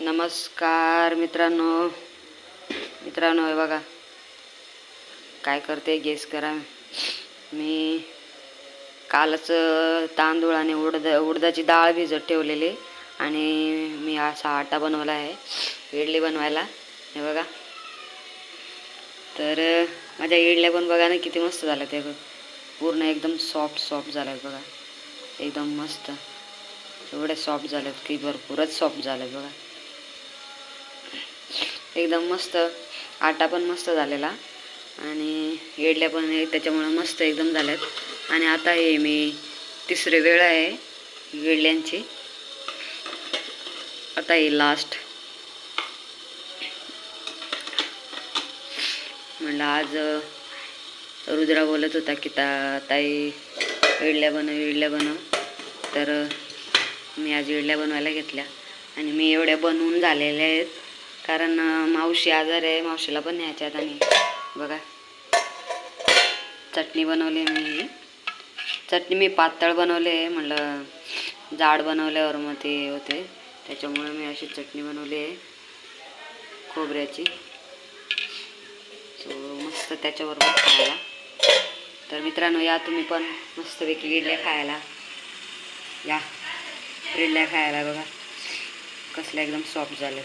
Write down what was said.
नमस्कार मित्रांनो. मित्रांनो हे बघा. काय करते? गेस करा. मी कालच तांदूळ आणि उडद उडदाची डाळ भिजत ठेवलेली आणि मी असा आटा बनवला आहे इडली बनवायला. हे बघा. तर माझ्या इडल्या पण बघा ना किती मस्त झाल्या ते पूर्ण एकदम सॉफ्ट सॉफ्ट झालं आहे बघा. एकदम मस्त. एवढे सॉफ्ट झालेत की भरपूरच सॉफ्ट झालेत बघा. एकदम मस्त आटा पण मस्त झालेला. आणि इडल्या पण त्याच्यामुळं मस्त एकदम झाल्यात. आणि आता हे मी तिसरी वेळ आहे इडल्यांची. आता ही लास्ट म्हणलं आज रुद्रा बोलत होता की ता ताई इडल्या बनव इडल्या बनव. तर मी आज इडल्या बनवायला घेतल्या. आणि मी एवढ्या बनवून झालेल्या आहेत. कारण मावशी आजार आहे मावशीला पण न्यायच्यात आणि बघा. चटणी बनवली मी. चटणी मी पातळ बनवले म्हणलं जाड बनवल्यावर मग ते होते. त्याच्यामुळे मी अशी चटणी बनवली आहे खोबऱ्याची. सो मस्त त्याच्याबरोबर खायला. तर मित्रांनो या तुम्ही पण मस्तपैकी इडल्या खायला. या इडल्या खायला बघा. कसल्या एकदम सॉफ्ट झालं